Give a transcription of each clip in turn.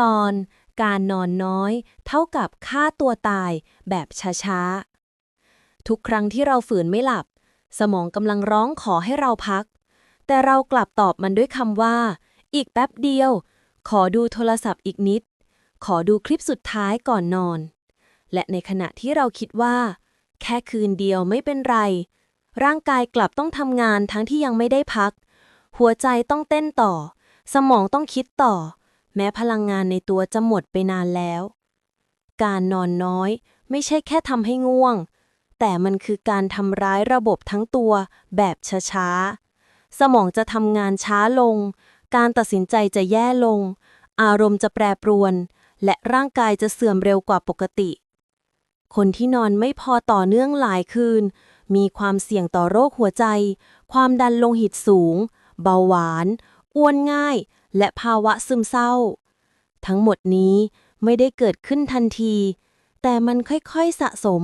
ตอน การนอนน้อย เท่ากับฆ่าตัวตายแบบช้าๆ ทุกครั้งที่เราฝืนไม่หลับ สมองกำลังร้องขอให้เราพัก แต่เรากลับตอบมันด้วยคำว่า อีกแป๊บเดียว ขอดูโทรศัพท์อีกนิด ขอดูคลิปสุดท้ายก่อนนอน และในขณะที่เราคิดว่า แค่คืนเดียวไม่เป็นไร ร่างกายกลับต้องทำงานทั้งที่ยังไม่ได้พัก หัวใจต้องเต้นต่อ สมองต้องคิดต่อ แม้พลังงานในตัวจะหมดไปนานแล้ว การนอนน้อยไม่ใช่แค่ทำให้ง่วง แต่มันคือการทำร้ายระบบทั้งตัวแบบช้าๆ สมองจะทำงานช้าลง การตัดสินใจจะแย่ลง อารมณ์จะแปรปรวน และร่างกายจะเสื่อมเร็วกว่าปกติ คนที่นอนไม่พอต่อเนื่องหลายคืน มีความเสี่ยงต่อโรคหัวใจ ความดันโลหิตสูง เบาหวาน อ้วนง่าย และภาวะซึมเศร้า ทั้งหมดนี้ไม่ได้เกิดขึ้นทันที แต่มันค่อยๆสะสม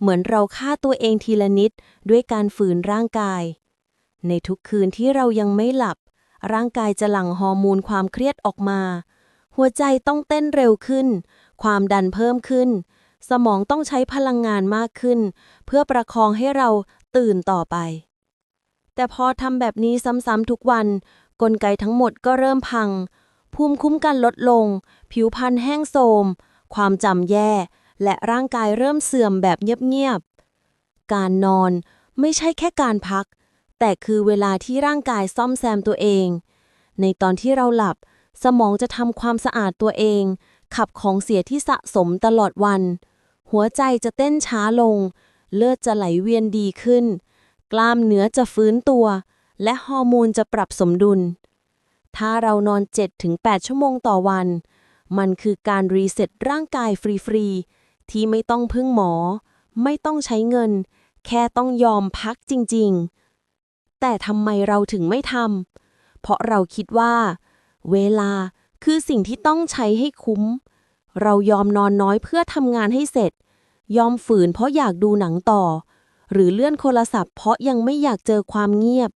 เหมือนเราฆ่าตัวเองทีละนิดด้วยการฝืนร่างกาย ในทุกคืนที่เรายังไม่หลับ ร่างกายจะหลั่งฮอร์โมนความเครียดออกมา หัวใจต้องเต้นเร็วขึ้น ความดันเพิ่มขึ้น สมองต้องใช้พลังงานมากขึ้น เพื่อประคองให้เราตื่นต่อไป แต่พอทำแบบนี้ซ้ำๆทุกวัน กลไกทั้งหมดก็เริ่มพัง ภูมิคุ้มกันลดลง ผิวพรรณแห้งโทรม ความจำแย่ และร่างกายเริ่มเสื่อมแบบเงียบๆ การนอนไม่ใช่แค่การพัก แต่คือเวลาที่ร่างกายซ่อมแซมตัวเอง ในตอนที่เราหลับ สมองจะทำความสะอาดตัวเอง ขับของเสียที่สะสมตลอดวัน หัวใจจะเต้นช้าลง เลือดจะไหลเวียนดีขึ้น กล้ามเนื้อจะฟื้นตัว และฮอร์โมนจะปรับสมดุล ถ้าเรานอน 7-8 ชั่วโมงต่อวัน มันคือการรีเซ็ตร่างกายฟรีๆ ที่ไม่ต้องพึ่งหมอ ไม่ต้องใช้เงิน แค่ต้องยอมพักจริงๆ แต่ทำไมเราถึงไม่ทำ เพราะเราคิดว่า เวลาคือสิ่งที่ต้องใช้ให้คุ้ม เรายอมนอนน้อยเพื่อทำงานให้เสร็จ ยอมฝืนเพราะอยากดูหนังต่อ หรือเลื่อนโทรศัพท์เพราะยังไม่อยากเจอความเงียบ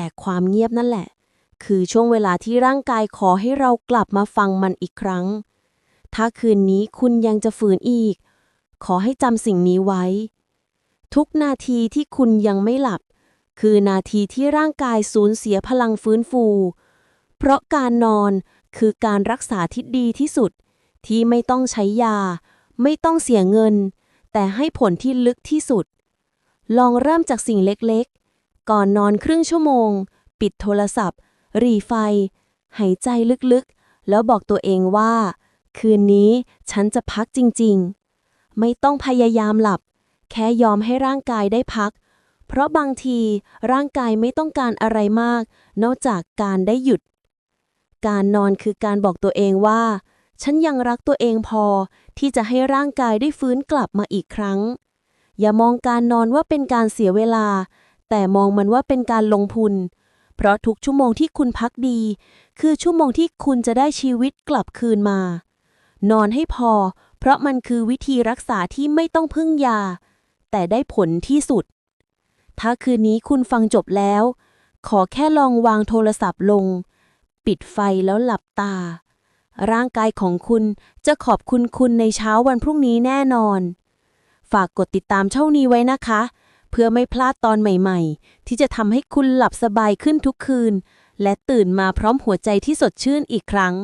แต่ความเงียบนั่นแหละ คือช่วงเวลาที่ร่างกายขอให้เรากลับมาฟังมันอีกครั้ง ถ้าคืนนี้คุณยังจะฝืนอีก ขอให้จำสิ่งนี้ไว้ ทุกนาทีที่คุณยังไม่หลับ คือนาทีที่ร่างกายสูญเสียพลังฟื้นฟู เพราะการนอนคือการรักษาที่ดีที่สุด ที่ไม่ต้องใช้ยา ไม่ต้องเสียเงิน แต่ให้ผลที่ลึกที่สุด ลองเริ่มจากสิ่งเล็กๆ ก่อนนอนครึ่งชั่วโมง ปิดโทรศัพท์ รีไฟ หายใจลึกๆ แล้วบอกตัวเองว่า คืนนี้ฉันจะพักจริงๆ ไม่ต้องพยายามหลับ แค่ยอมให้ร่างกายได้พัก เพราะบางทีร่างกายไม่ต้องการอะไรมาก นอกจากการได้หยุด การนอนคือการบอกตัวเองว่า ฉันยังรักตัวเองพอที่จะให้ร่างกายได้ฟื้นกลับมาอีกครั้ง อย่ามองการนอนว่าเป็นการเสียเวลา แต่มองมันว่าเป็นการลงทุน เพราะทุกชั่วโมงที่คุณพักดี คือชั่วโมงที่คุณจะได้ชีวิตกลับคืนมา นอนให้พอ เพราะมันคือวิธีรักษาที่ไม่ต้องพึ่งยา แต่ได้ผลที่สุด ถ้าคืนนี้คุณฟังจบแล้ว ขอแค่ลองวางโทรศัพท์ลง ปิดไฟแล้วหลับตา ร่างกายของคุณจะขอบคุณคุณในเช้าวันพรุ่งนี้แน่นอน ฝากกดติดตามช่องนี้ไว้นะคะ พื่อไม่พลาดตอนใหม่ๆ ที่จะทำให้คุณหลับสบายขึ้นทุกคืน และตื่นมาพร้อมหัวใจที่สดชื่นอีกครั้ง